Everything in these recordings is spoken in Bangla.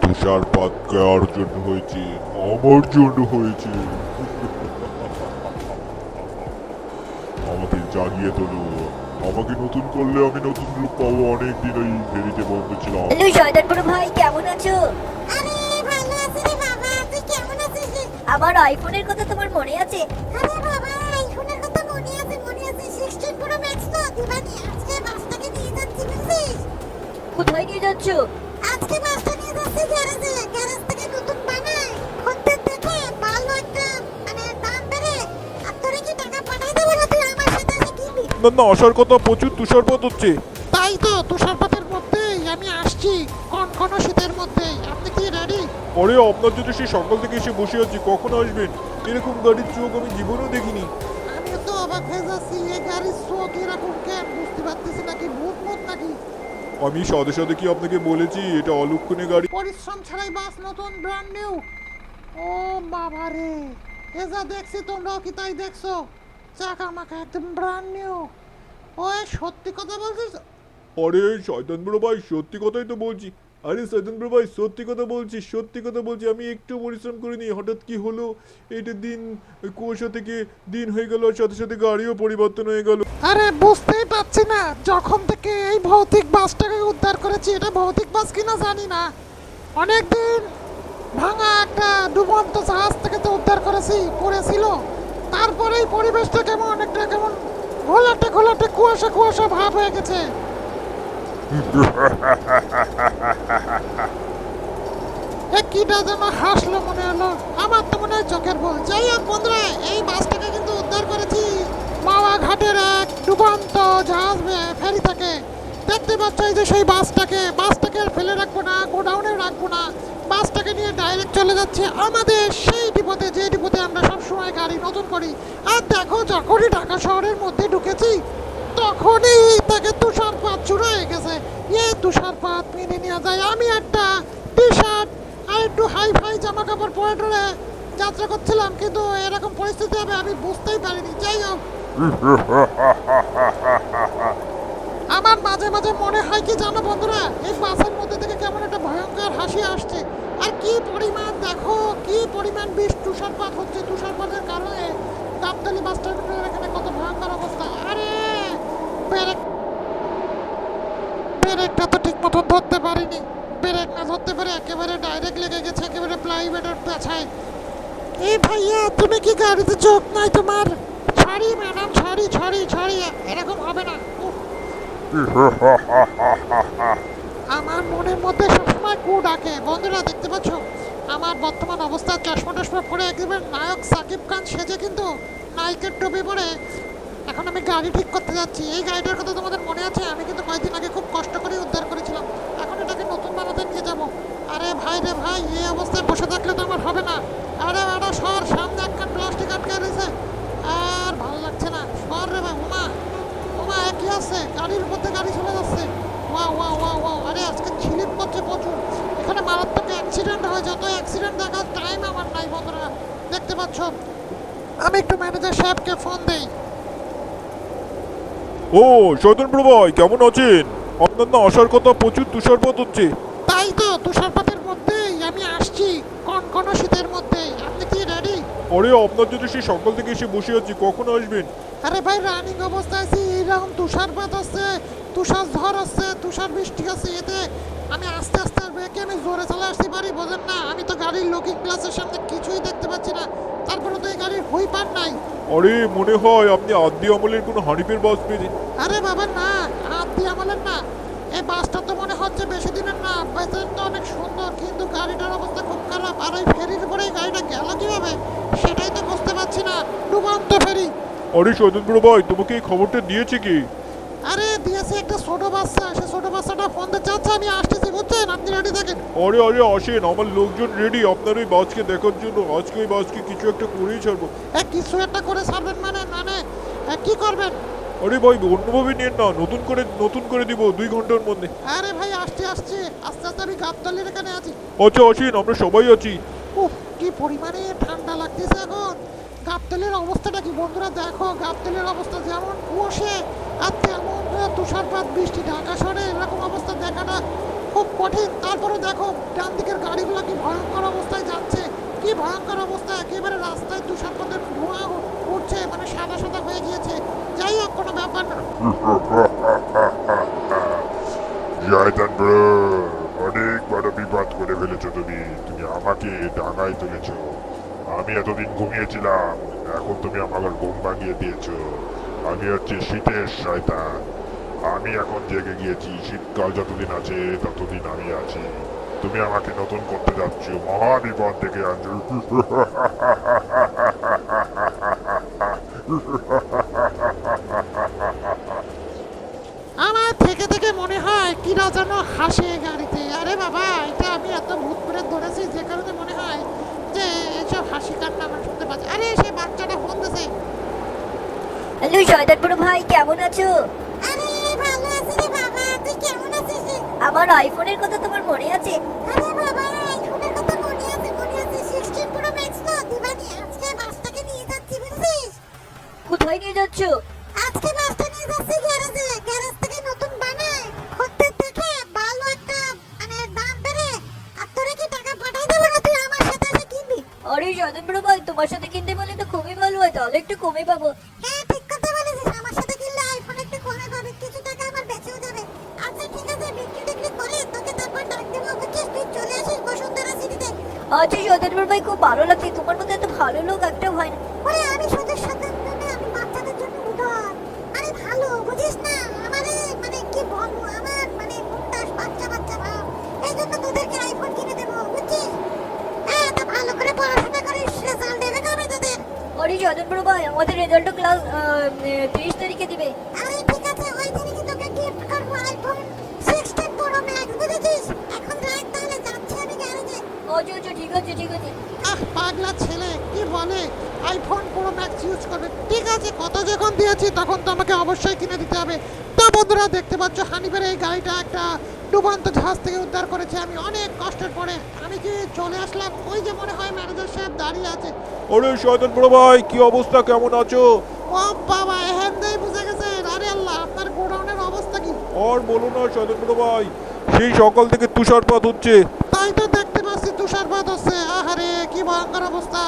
তুষারপাত কার জন্য হয়েছে আমার জন্য হয়েছে। আমাকে জাগিয়ে তোলো। আমাকে নতুন করলে আমি নতুন রূপ পাবো অনেক দিন ওই ফেরিতে বন্ধ ছিলাম। হ্যালো শয়তান বড় ভাই কেমন আছো? আরে ভালো আছি রে বাবা তুই কেমন আছিস আমার আইফোনের কথা তোমার মনে আছে? আরে বাবা আইফোনের কথা মনে আছে মনে আছে। 16 প্রো ম্যাক্স তো দিবানি আজকে বাসটাকে যাচ্ছি কোথায় নিয়ে যাচ্ছ আজকে বাসটা নিয়ে যাচ্ছি গ্যারেজে গ্যারেজ থেকে নতুন বানায় খদ্দের দেখে ভালো একটা মানে দাম বেড়ে আর তোরে কি টাকা পাঠাই দেবো না তুই আমার সাথে এসে কিনবি না না আসার কথা প্রচুর তুষারপাত হচ্ছে। তাই তো তুষারপাতের মধ্যেই আমি আসছি। কোন কোন শীতের মধ্যেই? আপনি কি রেডি আরে আপনার জন্য সেই সকাল থেকে এসে বসে আছি কখন আসবেন? এরকম গাড়ির চোখ আমি জীবনেও দেখিনি। আমি তো অবাক হয়ে যাচ্ছি এই গাড়ির চোখ এরকম কেন? বুঝতে পারতেছি নাকি আমি সাথে সাথে কি আপনাকে বলেছি এটা অলক্ষণে গাড়ি? পরিশ্রম ছাড়াই বাস নতুন ব্র্যান্ড নিউ ও বাবা রে এ যা দেখছি তোমরাও কি তাই দেখছ? চাকা মাকা একদম ব্র্যান্ড নিউ ওই সত্যি কথা বলছিস? আরে শয়তান বড় ভাই সত্যি কথাই তো বলছি। আরে শয়তান ভাই, সত্যি কথা বলছি, সত্যি কথা বলছি, আমি একটু পরিশ্রম করিনি, হঠাৎ কি হলো? এইটা দিন, কুয়াশা থেকে দিন হয়ে গেল, আর সাথে সাথে গাড়িও পরিবর্তন হয়ে গেল। আরে বুঝতেই পারছি না, যখন থেকে এই ভৌতিক বাসটাকে উদ্ধার করেছি, এটা ভৌতিক বাস কিনা জানি না। অনেকদিন ভাঙা একটা ডুবন্ত জাহাজ থেকে তো উদ্ধার করেছি পড়েছিল তারপরে এই পরিবেশটা কেমন অনেকটা কেমন, ঘোলাটে ঘোলাটে কুয়াশা কুয়াশা ভাব হয়ে গেছে। কিটা যেন হাসলো মনে হলো। আমার তো মনে হয় চোখের ভুল। যাই হোক বন্ধুরা, এই বাসটাকে কিন্তু উদ্ধার করেছি। মাওয়া ঘাটের এক ডুবন্ত জাহাজ ফেরি থেকে। দেখতে পাচ্ছ যে সেই বাসটাকে। বাসটাকে ফেলে রাখব না, গোডাউনে রাখব না। বাসটাকে নিয়ে ডাইরেক্ট চলে যাচ্ছে আমাদের সেই ডিপোতে, যে ডিপোতে আমরা সবসময় গাড়ি নতুন করি। আর দেখো, যখনই ঢাকা শহরের মধ্যে ঢুকেছি তখনই তাকে তুষারপাত শুরু হয়ে গেছে। এ তুষারপাত মেনে নেওয়া যায়। আমি একটা টি শার্ট আর একটু হাই ফাই জামা কাপড় পরে টরে যাত্রা করছিলাম, কিন্তু এরকম পরিস্থিতি হবে আমি বুঝতেই পারিনি। যাই হোক। আমার মাঝে মাঝে মনে হয় কি জানো বন্ধুরা, এই বাসের মধ্যে থেকে কেমন একটা ভয়ঙ্কর হাসি আসছে। আর কি পরিমাণ, দেখো, কি পরিমাণ বিষ তুষারপাত হচ্ছে। তুষারপাতের কারণে গাবতলি বাস টার্মিনালের এখানে কত ব্রেক ব্রেকটা তো ঠিক মতো ধরতে পারিনি। ব্রেক না ধরতে পারে একেবারে ডাইরেক্ট লেগে গেছে, একেবারে প্লাইউডের পেছায়। এই ভাইয়া, তুমি কি গাড়িতে চোখ নাই তোমার? ছাড়ি ম্যাডাম ছাড়ি ছাড়ি ছাড়ি। এরকম হবে না। আমার মনের মধ্যে সবসময় কু ডাকে। বন্ধুরা, দেখতে পাচ্ছ? আমার বর্তমান অবস্থা চশমা টশমা পরে একেবারে নায়ক সাকিব খান সেজে কিন্তু নায়কের টুপি পরে এখন আমি গাড়ি ঠিক করতে যাচ্ছি। এই গাড়িটার কথা তোমাদের মনে আছে? আমি কিন্তু কয়েকদিন আগে খুব কষ্ট করে উদ্ধার করেছিলাম। এখন এটাকে নতুন বানাতে নিয়ে যাব। আরে ভাই রে ভাই, এই অবস্থায় বসে থাকলে তো আমার হবে না। আরে আরে সর, সামনে একটা প্লাস্টিক আটকে রয়েছে। আর ভালো লাগছে না। সর রে ভাই উমা। ওমা কি আছে? গাড়ির মধ্যে গাড়ি চলে যাচ্ছে। ওয়া ওয়া ওয়া ওয়া আরে আজকে ছিলিপ করছে প্রচুর। এখানে মারাত্মক অ্যাক্সিডেন্ট হয় যত অ্যাক্সিডেন্ট দেখার টাইম আমার নাই বন্ধুরা। দেখতে পাচ্ছ? আমি একটু ম্যানেজার সাহেবকে ফোন দেই। ও শয়তান বড় ভাই কেমন আছেন? আপনার না আসার কথা প্রচুর তুষারপাত হচ্ছে। তাই তো তুষারপাতের মধ্যেই আমি আসছি কোন কোন শীতের মধ্যে আপনি কি রেডি আরে আপনার জন্য সেই সকাল থেকে এসে বসে আছি কখন আসবেন? আরে ভাই রানিং অবস্থায় আছি এরকম তুষারপাত হচ্ছে তুষার ঝড় হচ্ছে তুষার বৃষ্টি হচ্ছে এতে আমি আস্তে আস্তে ব্রেকে আমি জোরে চলে আসতে পারি বোঝেন না? আমি তো গাড়ির লুকিং গ্লাসের সামনে কিছুই দেখতে পাচ্ছি না তারপরে তো এই গাড়ির হুই পার নাই আরে মনে হয় আপনি আদি আমলের কোনো হানিফের বাস পেয়েছেন। আরে বাবা না দিয়ে আমলের না। এই বাসটা তো মনে হচ্ছে বেশি দিনের না। বেতনটা অনেক সুন্দর কিন্তু গাড়িটার অবস্থা খুব খারাপ। আর ওই ফেরির উপরে এই গাড়িটা গেল কীভাবে? সেটাই তো বুঝতে পারছি না। ডুবন্ত ফেরি। আরে শয়তান বড় ভাই তোমাকে এই খবরটা দিয়েছে কি? আরে দিয়েছে একটা ছোট বাচ্চা। সে ছোট বাচ্চাটা ফোন দিতে চাচ্ছে আমি আসতেছি বুঝছেন আপনি রেডি থাকেন আরে অরে আসেন আমার লোকজন রেডি আপনার ওই বাসকে দেখার জন্য। আজকে ওই বাসকে কিছু একটা করেই ছাড়বো। হ্যাঁ কিছু একটা করে ছাড়বেন মানে? মানে কি করবেন? আরে ভাই অন্যভাবে নিন না নতুন করে নতুন করে দিব দুই ঘণ্টার মধ্যে। আরে ভাই আসছে আসছে। আস্তে আস্তে আমি গাবতলির এখানে আছি। আচ্ছা আসেন আমরা সবাই আছি। উফ কি পরিমাণে ঠান্ডা লাগতেছে এখন। গাবতলের অবস্থাটা কি? বন্ধুরা দেখো, গাবতলের অবস্থা যেমন কুয়াশে, আর তেমন তুষারপাত, বৃষ্টি, ঢাকা শহরে এরকম অবস্থা দেখাটা খুব কঠিন। তারপরে দেখো ডান দিকের গাড়িগুলো কি ভয়ঙ্কর অবস্থায় যাচ্ছে? কি ভয়ঙ্কর অবস্থা! একেবারে রাস্তায় তুষারপাতের ধোঁয়া উঠছে মানে সাদা সাদা হয়ে গিয়েছে। যাই হোক, কোনো ব্যাপার না। ব্রো অনেক বড় বিপদ করে ফেলেছো তুমি। তুমি আমাকে ডাঙায় তুলেছো। আমি এতদিন ঘুমিয়েছিলাম। এখন তুমি আমার ঘুম ভাঙিয়ে দিয়েছ। আমি হচ্ছে শীতের শয়তান। আমি এখন জেগে গিয়েছি। শীতকাল যতদিন আছে, ততদিন আমি আছি। তুমি আমাকে নতুন করতে যাচ্ছ। মহা বিপদ থেকে আনছো আমার থেকে থেকে মনে হয় কিরা যেন হাসে গাড়িতে। আরে বাবা, এটা আমি এত ভূত করে ধরেছি যে কারণে মনে হয় যে এসব হাসি কান্না আমার শুনতে পাচ্ছি। আরে সে বাচ্চাটা ফোন দিছে। হ্যালো শয়তান বড় ভাই কেমন আছো? আরে ভালো আছি রে বাবা। তুই কেমন আছিস? আমার আইফোনের কথা তোমার মনে আছে? আরে বাবা আইফোনের কথা মনে আছে মনে আছে। 16 প্রো ম্যাক্স তো দিবানি। আজকে বাসটাকে নিয়ে যাচ্ছি বুঝছিস? কোথায় নিয়ে যাচ্ছো আজকে বাসটা নিয়ে যাচ্ছি গ্যারেজে গ্যারেজ থেকে নতুন বানায় খদ্দের দেখে ভালো একটা মানে দাম বেড়ে আর তোরা কি টাকা পাঠাই দেবো না তুই আমার সাথে এসে কিনবি আরে বড় ভাই তোমার সাথে কিনতে বলে তো খুবই ভালো হয় তাহলে একটু কমে পাবো। হ্যাঁ ঠিক কথা বলেছিস আমার সাথে কিনলে আইফোন একটু কমে পাবে কিছু টাকা আমার বেঁচেও যাবে। আচ্ছা ঠিক আছে বিক্রি টিক্রি করে তোকে তারপর ডাক দেবো বুঝছিস? তুই চলে আসিস বসুন্ধরা সিটিতে আচ্ছা শয়তান ভাই খুব ভালো লাগছে তোমার মতো এত ভালো লোক একটা হয় না ওরে আমি সুদের সাথে মানে আমি বাচ্চাদের জন্য উদার আরে ভালো বুঝিস না আমারে মানে কি বলব আমার মানে মুখটা বাচ্চা বাচ্চা ভাব এই জন্য তোদেরকে আইফোন কিনে দেবো বুঝছিস হ্যাঁ তা ভালো করে পড়াশোনা করিস রেজাল্ট দেবে কবে তোদের আরে শয়তান বড় ভাই আমাদের রেজাল্ট ক্লাস তিরিশ তারিখে দিবে। আরে ঠিক আছে ওই কি তোকে গিফট করব আইফোন 16 প্রো ম্যাক্স বুঝেছিস? এখন রাখ তাহলে যাচ্ছি আমি গ্যারেজে আচ্ছা আচ্ছা ঠিক আছে ঠিক আছে। আহ পাগলা ছেলে কি বলে? আইফোন প্রো ম্যাক্স ইউজ করবে। ঠিক আছে কত যখন দিয়েছি তখন তো আমাকে অবশ্যই কিনে দিতে হবে। তা বন্ধুরা দেখতে পাচ্ছ হানিফের এই গাড়িটা একটা ডুবন্ত জাহাজ থেকে উদ্ধার করেছে। আমি অনেক কষ্টের পরে আমি কি চলে আসলাম? ওই যে মনে হয় ম্যানেজার সাহেব দাঁড়িয়ে আছে। আরে শয়তান বড় ভাই কি অবস্থা? কেমন আছো? ও বাবা এহেন দেই বুঝে গেছে আরে আল্লাহ আপনার গোডাউনের অবস্থা কি? আর বলো না শয়তান বড় ভাই সেই সকাল থেকে তুষারপাত হচ্ছে। তাই তো দেখতে পাচ্ছি তুষারপাত হচ্ছে। আহারে কি ভয়ঙ্কর অবস্থা।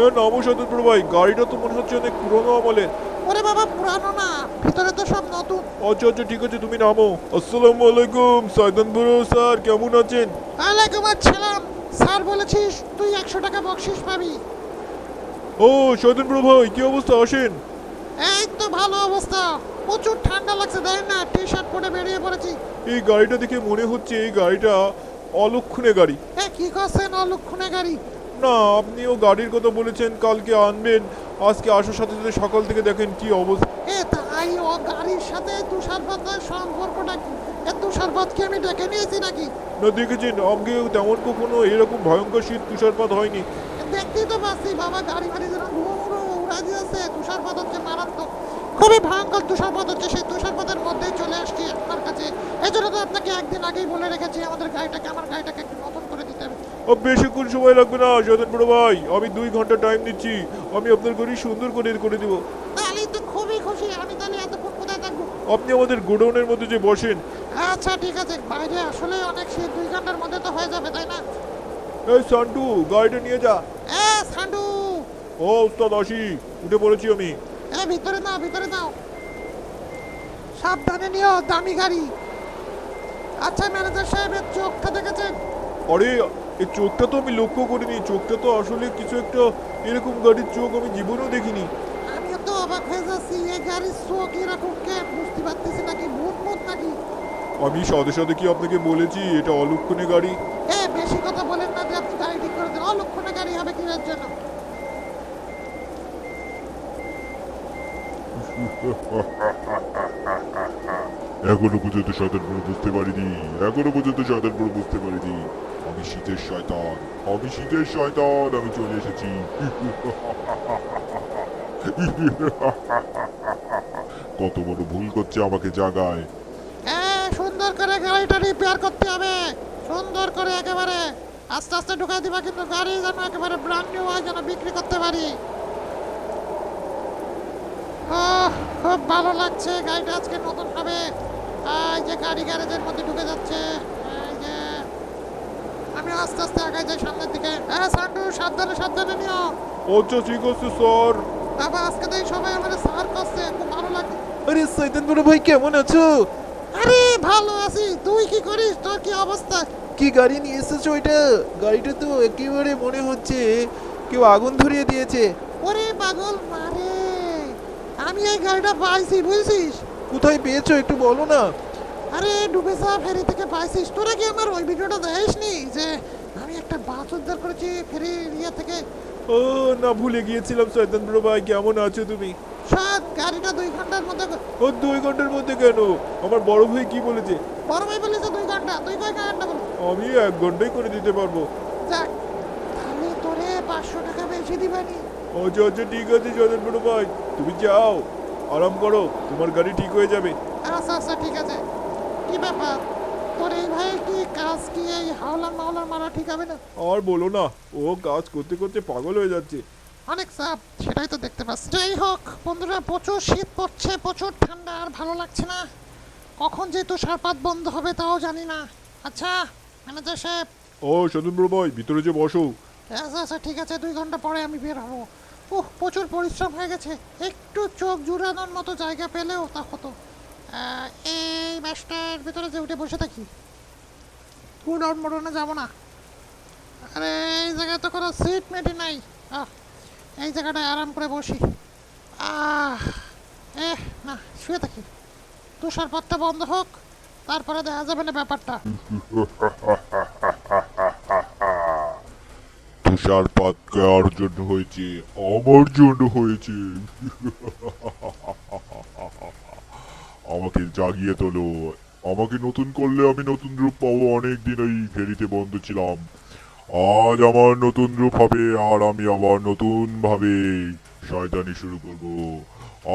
এ নামো শয়তান বড় ভাই গাড়িটা তো মনে হচ্ছে অনেক পুরোনো আমলের ওরে বাবা পুরানো না। ভিতরে তো সব নতুন। আচ্ছা আচ্ছা ঠিক আছে তুমি নামো। আসসালামু আলাইকুম সাইদান বড় স্যার কেমন আছেন? আলাইকুম আসসালাম। স্যার বলেছিস তুই একশো টাকা বকশিস পাবি। ও শয়তান বড় ভাই কি অবস্থা? আসেন। এই তো ভালো অবস্থা। প্রচুর ঠান্ডা লাগছে দেখ না টি শার্ট পরে বেরিয়ে পড়েছি। এই গাড়িটা দেখে মনে হচ্ছে এই গাড়িটা অলক্ষণে গাড়ি। এ কি করছেন অলক্ষণে গাড়ি? না আপনিও গাড়ির কথা বলেছেন কালকে আনবেন। আজকে আসার সাথে সাথে সকাল থেকে দেখেন কি অবস্থা। এ তাই ও গাড়ির সাথে তুষারপাতের সম্পর্কটা কি? এ তুষারপাত কি আমি ডেকে নিয়েছি নাকি? না দেখেছেন আগে তেমন কখনো এরকম ভয়ঙ্কর শীত তুষারপাত হয়নি। দেখতেই তো পাচ্ছি বাবা গাড়ি ফাড়ি যেন ধুয়ো মুড়ো উড়া দিয়েছে তুষারপাত হচ্ছে মারাত্মক। খুবই ভয়ঙ্কর তুষারপাত হচ্ছে সেই তুষারপাতের মধ্যেই চলে আসছি আপনার কাছে। এই জন্য তো আপনাকে একদিন আগেই বলে রেখেছি আমাদের গাড়িটাকে আমার গাড়িটাকে একটু নতুন বেশিক্ষণ সময় লাগবে না শয়তান বড় ভাই। আমি দুই ঘণ্টা টাইম নিচ্ছি। আমি আপনার গাড়ি সুন্দর করে করে দেবো। তাহলেই তো খুবই খুশি। আমি তাহলে এতক্ষণ কোথায় থাকব? আপনি আমাদের গোডাউনের মধ্যে যে বসেন। আচ্ছা ঠিক আছে। বাইরে আসলে অনেক সে দুই ঘণ্টার মধ্যে তো হয়ে যাবে তাই না? এই সান্টু গাড়িটা নিয়ে যা। এ সান্ডু ও উস্তাদ আসি। উঠে পড়েছি আমি। এ ভিতরে নাও ভিতরে নাও। সাবধানে নিও দামি গাড়ি। আচ্ছা ম্যানেজার সাহেবের চোখটা দেখেছেন? আরে এই চোখটা তো আমি লক্ষ্য করিনি চোখটা তো আসলে কিছু একটা এরকম গাড়ির চোখ আমি জীবনেও দেখিনি। আমিও তো অবাক হয়ে যাচ্ছি এই গাড়ির চোখ এরকম কে বুঝতে পারতেছি নাকি ভূত ভূত নাকি? আমি সাথে সাথে কি আপনাকে বলেছি এটা অলক্ষণে গাড়ি? এ বেশি কথা বলেন না যে আপনি গাড়ি ঠিক করে দেন অলক্ষণে গাড়ি হবে কিসের জন্য। এখনও পর্যন্ত শয়তান পুরো বুঝতে পারিনি এখনও পর্যন্ত শয়তান পুরো বুঝতে পারিনি। আমি শীতের শয়তান আমি শীতের শয়তান আমি চলে এসেছি কত বড় ভুল করছে আমাকে জাগায়। এ সুন্দর করে গাড়িটা রিপেয়ার করতে হবে। সুন্দর করে একেবারে আস্তে আস্তে ঢুকাই দিবা, কিন্তু গাড়ি যেন একেবারে ব্র্যান্ড নিউ হয়, যেন বিক্রি করতে পারি। খুব ভালো লাগছে, গাড়িটা আজকে নতুন হবে যে গাড়ি গ্যারেজের মধ্যে ঢুকে যাচ্ছে। আমি আস্তে আস্তে আগে যাই সামনের দিকে। হ্যাঁ সান্টু সাবধানে সাবধানে নিও। আচ্ছা ঠিক আছে স্যার। বাবা আজকে তাই সবাই আমার সার করছে খুব ভালো লাগে। আরে শয়তান বড় ভাই কেমন আছো? আরে ভালো আছি। তুই কি করিস? তোর কি অবস্থা? কি গাড়ি নিয়ে এসেছ এটা গাড়িটা তো একেবারে মনে হচ্ছে কেউ আগুন ধরিয়ে দিয়েছে। ওরে পাগল মারে। আমি এই গাড়িটা পাইছি বুঝছিস? কোথায় পেয়েছ একটু বলো না। আরে ডুবেসা ফেরি থেকে পাইছিস। তোরা কি আমার ওই ভিডিওটা দেখিসনি যে আমি একটা বাস উদ্ধার করেছি ফেরি ইয়ে থেকে? ও না ভুলে গিয়েছিলাম শয়তান বড় ভাই কেমন আছো তুমি? সব গাড়িটা দুই ঘণ্টার মধ্যে ও দুই ঘণ্টার মধ্যে কেন? আমার বড় ভাই কি বলেছে? বড় ভাই বলেছে দুই ঘণ্টা দুই কয় ঘণ্টা বলো। আমি এক ঘন্টাই করে দিতে পারব। যাক তাহলে তোরে পাঁচশো টাকা বেশি দিবানি। আচ্ছা আচ্ছা ঠিক আছে শয়তান বড় ভাই তুমি যাও আরাম করো তোমার গাড়ি ঠিক হয়ে যাবে। আচ্ছা আচ্ছা ঠিক আছে। কি ব্যাপার? তোর এই ভাই কি কাজ কি? এই হাওলার মাওলার মারা ঠিক হবে না? আর বলো না ও কাজ করতে করতে পাগল হয়ে যাচ্ছে। অনেক চাপ সেটাই তো দেখতে পাচ্ছি। যাই হোক বন্ধুরা প্রচুর শীত পড়ছে প্রচুর ঠান্ডা আর ভালো লাগছে না। কখন যে তুষারপাত বন্ধ হবে তাও জানি না। আচ্ছা ম্যানেজার সাহেব। ও শয়তান ভাই ভিতরে যে বসো। আচ্ছা আচ্ছা ঠিক আছে দুই ঘণ্টা পরে আমি বের হব। ওহ প্রচুর পরিশ্রম হয়ে গেছে। একটু চোখ জুড়ানোর মতো জায়গা পেলেও তা হতো। এই ব্যাসটার ভিতরে যে উঠে বসে থাকি উড়ন মোড়নে যাব না। আরে, এই জায়গায় তো কোনো সিট মেটি নাই। আহ, এই জায়গাটায় আরাম করে বসি। আহ এ না, শুয়ে থাকি। তুষারপাতটা বন্ধ হোক, তারপরে দেখা যাবে না ব্যাপারটা। তুষারপাত কার জন্য হয়েছে, আমার জন্য হয়েছে। আমাকে জাগিয়ে তোলো। আমাকে নতুন করলে আমি নতুন রূপ পাবো। অনেক দিন ওই ফেরিতে বন্ধ ছিলাম। আজ আমার নতুন রূপ হবে আর আমি আবার নতুন ভাবে শয়তানি শুরু করব।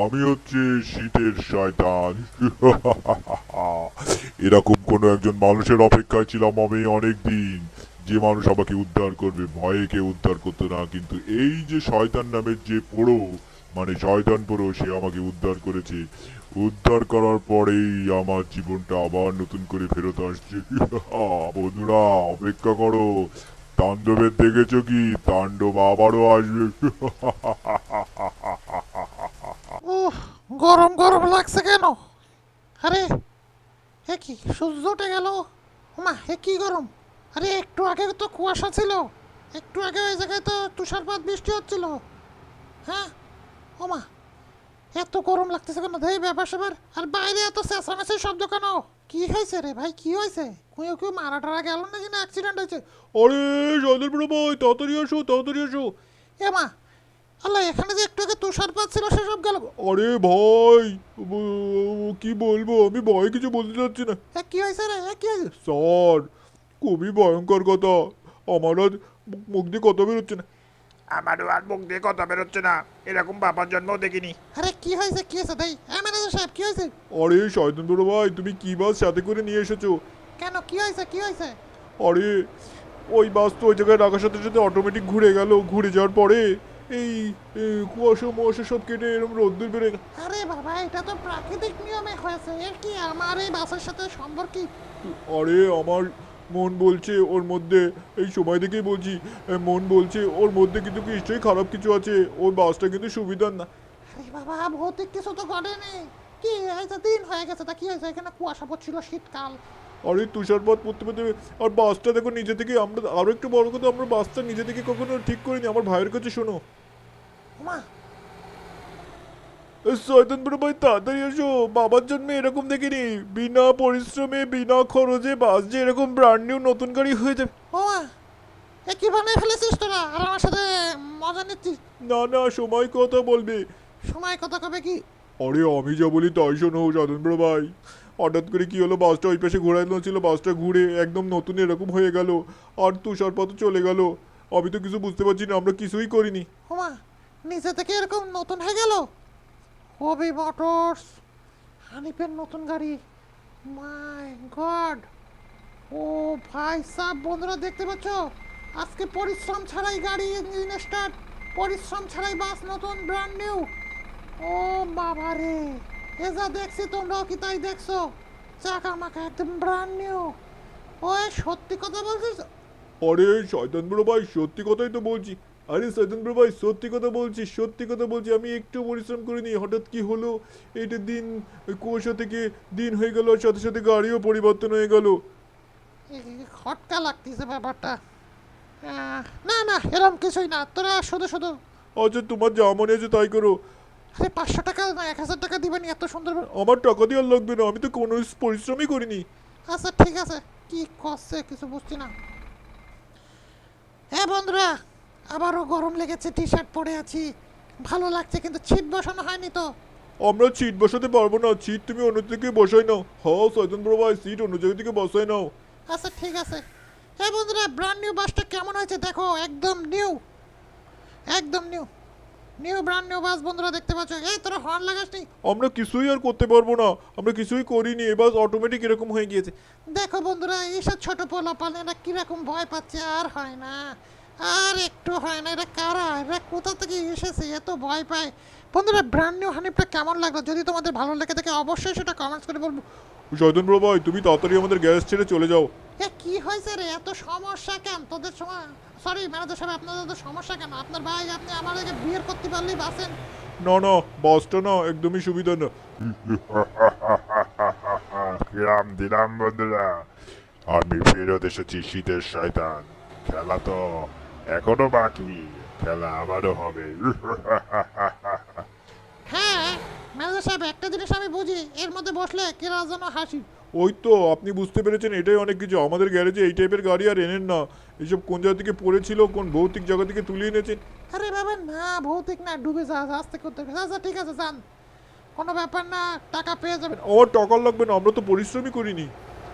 আমি হচ্ছে শীতের শয়তান। এরকম কোনো একজন মানুষের অপেক্ষায় ছিলাম আমি অনেক দিন যে মানুষ আমাকে উদ্ধার করবে, ভয়ে কেউ উদ্ধার করতো না। কিন্তু এই যে শয়তান নামের যে পোড়ো মানে শয়তান পোড়ো, সে আমাকে উদ্ধার করেছে। উদ্ধার করার পরেই আমার জীবনটা আবার নতুন করে ফেরত আসছে। বন্ধুরা, অপেক্ষা করো। তাণ্ডবের দেখেছ কি? তাণ্ডব আবারও আসবে। গরম গরম লাগছে কেন? আরে, এ কি, সূর্য উঠে গেল? মা এ কি গরম? আরে, একটু আগে তো কুয়াশা ছিল। একটু আগে ওই জায়গায় তো তুষারপাত বৃষ্টি হচ্ছিল। হ্যাঁ? ওমা এত গরম লাগতেছে কেন? দেই ব্যাপার স্যাপার আর বাইরে এত চেঁচামেচির শব্দ কেন? কি হয়েছে রে ভাই? কি হয়েছে? কেউ কেউ মারা টারা গেল নাকি না? অ্যাক্সিডেন্ট হয়েছে? আরে শয়তান বড় ভাই তাড়াতাড়ি আসো তাড়াতাড়ি আসো এ মা আল্লাহ এখানে যে একটু আগে তুষারপাত ছিল সেসব গেল আরে ভাই কি বলব? আমি ভয় কিছু বলতে চাচ্ছি না। এ কি হয়েছে রে? এ কি হয়েছে? স্যার খুবই ভয়ঙ্কর কথা। আমার আজ মুখ- মুখ দিয়ে কথা বেরোচ্ছে না। আমারও আর মুখ দিয়ে কথা বেরোচ্ছে না। এরকম বাবার জন্মও দেখিনি। আরে কি হয়েছে? কি হয়েছে? দেই এ ম্যানেজার সাহেব কি হয়েছে? আরে শয়তান বড় ভাই তুমি কি বাস সাথে করে নিয়ে এসেছ? কেন কি হয়েছে? কি হয়েছে? আরে ওই বাস তো ওই জায়গায় রাখার সাথে সাথে অটোমেটিক ঘুরে গেল। ঘুরে যাওয়ার পরে এই কুয়াশা মুয়াশা সব কেটে এরকম রোদ্দুর বেড়ে গেল। আরে বাবা এটা তো প্রাকৃতিক নিয়মে হয়েছে। এর কি আমার এই বাসের সাথে সম্পর্ক আরে আমার মন বলছে ওর মধ্যে এই সময় থেকেই বলছি মন বলছে ওর মধ্যে কিন্তু নিশ্চয়ই খারাপ কিছু আছে ওর বাসটা কিন্তু সুবিধার না। আরে বাবা ভৌতিক কিছু তো ঘটেনি কি হয়েছে? দিন হয়ে গেছে তা কি হয়েছে? এখানে কুয়াশা পড়ছিল শীতকাল। আরে তুষারপাত পড়তে পড়তে আর বাসটা দেখো নিজে থেকে আমরা আরও একটু বড় কথা আমরা বাসটা নিজে থেকে কখনো ঠিক করিনি। আমার ভাইয়ের কাছে শোনো। মা এ, শয়তান বড় ভাই তাড়াতাড়ি এসো। বাবার জন্য এরকম দেখিনি। বিনা পরিশ্রমে বিনা খরচে বাস যে এরকম ব্র্যান্ড নিউ নতুন গাড়ি হয়ে যাবে। ও মা এ কি বানিয়ে ফেলেছিস তোরা? আর আমার সাথে মজা নিচ্ছিস? না না সময় কথা বলবে। সময় কথা কবে কি? আরে আমি যা বলি তাই শোনো বড় ভাই। হঠাৎ করে কি হলো? বাসটা ওই পাশে ঘোরানো ছিল বাসটা ঘুরে একদম নতুন এরকম হয়ে গেল। আর তুষারপাত চলে গেল। আমি তো কিছু বুঝতে পারছি না আমরা কিছুই করিনি। ওমা নিজে থেকে এরকম নতুন হয়ে গেল? হবি মোটরস হানিফের নতুন গাড়ি। মাই গড ও ভাই সাহ বন্ধুরা দেখতে পাচ্ছ? আজকে পরিশ্রম ছাড়াই গাড়ি ইঞ্জিন স্টার্ট পরিশ্রম ছাড়াই বাস নতুন ব্র্যান্ড নিউ ও বাবা রে! এ যা দেখছি, তোমরাও কি তাই দেখছ? চাকা মাকা একদম ব্র্যান্ড নিউ ওই সত্যি কথা বলছিস? আরে, শয়তান বড় ভাই, সত্যি কথাই তো বলছি। আরে বড় ভাই সত্যি কথা বলছি সত্যি কথা বলছি আমি একটু পরিশ্রম করিনি হঠাৎ কি হলো? এইটা দিন ওই কুয়াশা থেকে দিন হয়ে গেল আর সাথে সাথে গাড়িও পরিবর্তন হয়ে গেল। খটকা লাগতেছে ব্যাপারটা। না না এরকম কিছুই না তোরা শুধু শুধু। আচ্ছা তোমার যা মনে আছে তাই করো। আরে পাঁচশো টাকা না এক হাজার টাকা দিবেন এত সুন্দর আমার টাকা দিয়ে লাগবে না আমি তো কোনো পরিশ্রমই করিনি। আচ্ছা ঠিক আছে। কি করছে কিছু বুঝছি না। হ্যাঁ বন্ধুরা আবারও গরম লেগেছে টি শার্ট পরে আছি। ভালো লাগছে কিন্তু ছিট বসানো হয়নি তো। আমরা সিট বসাতে পারব না সিট তুমি অন্য থেকে বসাই নাও। হ্যাঁ শয়তান বড় ভাই সিট অন্য জায়গা থেকে বসাই নাও। আচ্ছা ঠিক আছে। হ্যাঁ বন্ধুরা ব্র্যান্ড নিউ বাসটা কেমন হয়েছে দেখো একদম নিউ একদম new new brand new bus বন্ধুরা দেখতে পাচ্ছ। এই তোরা হর্ন লাগাসনি? আমরা কিছুই আর করতে পারব না। আমরা কিছুই করিনি এবার অটোমেটিক এরকম হয়ে গিয়েছে। দেখো বন্ধুরা এইসব ছোট পোলাপান এরা কীরকম ভয় পাচ্ছে আর হয় না। আর একটু হয় না এরা কারা? এরা কোথা থেকে এসেছে? এত ভয় পায়। বন্ধুরা ব্র্যান্ড নিউ হানিফটা কেমন লাগল? যদি তোমাদের ভালো লেগে থাকে অবশ্যই সেটা কমেন্টস করে বলব। শয়তান বড় ভাই তুমি তাড়াতাড়ি আমাদের গ্যাস ছেড়ে চলে যাও। এ কি হয়েছে রে? এত সমস্যা কেন? তোদের সময় সরি ম্যানেজার সাহেব আপনাদের তো সমস্যা কেন? আপনার ভাই আপনি আমার আগে বিয়ের করতে পারলেই বাসেন না না বাসটা না একদমই সুবিধা না। গ্রাম দিলাম বন্ধুরা। আমি ফেরত এসেছি শীতের শয়তান। খেলা তো এখনও বাকি। খেলা আবারও হবে। হ্যাঁ ম্যানেজার সাহেব একটা জিনিস আমি বুঝি এর মধ্যে বসলে কেরা যেন হাসি। ওই তো আপনি বুঝতে পেরেছেন এটাই অনেক কিছু। আমাদের গ্যারেজে এই টাইপের গাড়ি আর এনেন না। এইসব কোন জায়গা থেকে পড়েছিল কোন ভৌতিক জায়গা থেকে তুলে এনেছেন? আরে বাবা না ভৌতিক না ডুবে যা আস্তে করতে হবে। আচ্ছা ঠিক আছে যান। কোনো ব্যাপার না টাকা পেয়ে যাবেন। আমার টাকা লাগবে না আমরা তো পরিশ্রমই করিনি।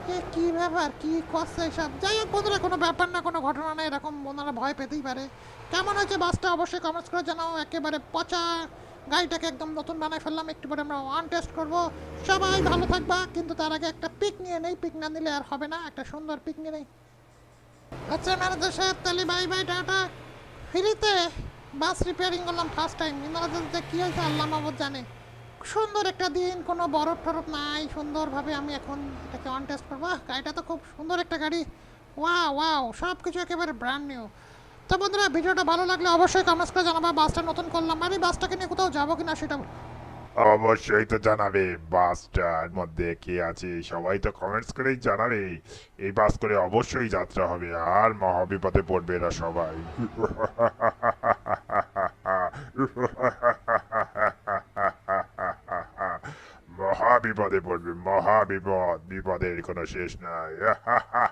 এ, কি ব্যাপার? কি করছে সব যাই হোক বন্ধুরা, কোনো ব্যাপার না, কোনো ঘটনা না, এরকম ওনারা ভয় পেতেই পারে। কেমন হয়েছে বাসটা? অবশ্যই কমেন্টস করে জানাও। একেবারে পচা গাড়িটাকে একদম নতুন বানায় ফেললাম। একটু পরে আমরা ওয়ান টেস্ট করব। সবাই ভালো থাকবা। কিন্তু তার আগে একটা পিক নিয়ে নেই। পিক না নিলে আর হবে না। একটা সুন্দর পিক নিয়ে নেই। আচ্ছা ম্যানেজার সাহেব, তাহলে বাই বাই টাটা। ফ্রিতে বাস রিপেয়ারিং করলাম ফার্স্ট টাইম ইন্দ্রাজে কী হয়েছে, আল্লাহ জানে। সুন্দর একটা দিন, কোনো বরফ টরফ নাই, সুন্দরভাবে আমি এখন এটাকে অন টেস্ট করব। গাড়িটা তো খুব সুন্দর একটা গাড়ি। ওয়া ওয়াও সব কিছু একেবারে ব্র্যান্ড নিউ তো বন্ধুরা, ভিডিওটা ভালো লাগলে অবশ্যই কমেন্টস করে জানাবা বাসটা নতুন করলাম। আমি বাসটাকে নিয়ে কোথাও যাব কিনা সেটা অবশ্যই তো জানাবে বাসটার মধ্যে কে আছে, সবাই তো কমেন্টস করেই জানাবে। এই বাস করে অবশ্যই যাত্রা হবে, আর মহাবিপদে পড়বে এরা সবাই। happy birthday, but more happy birthday, happy birthday recognition. Yeah.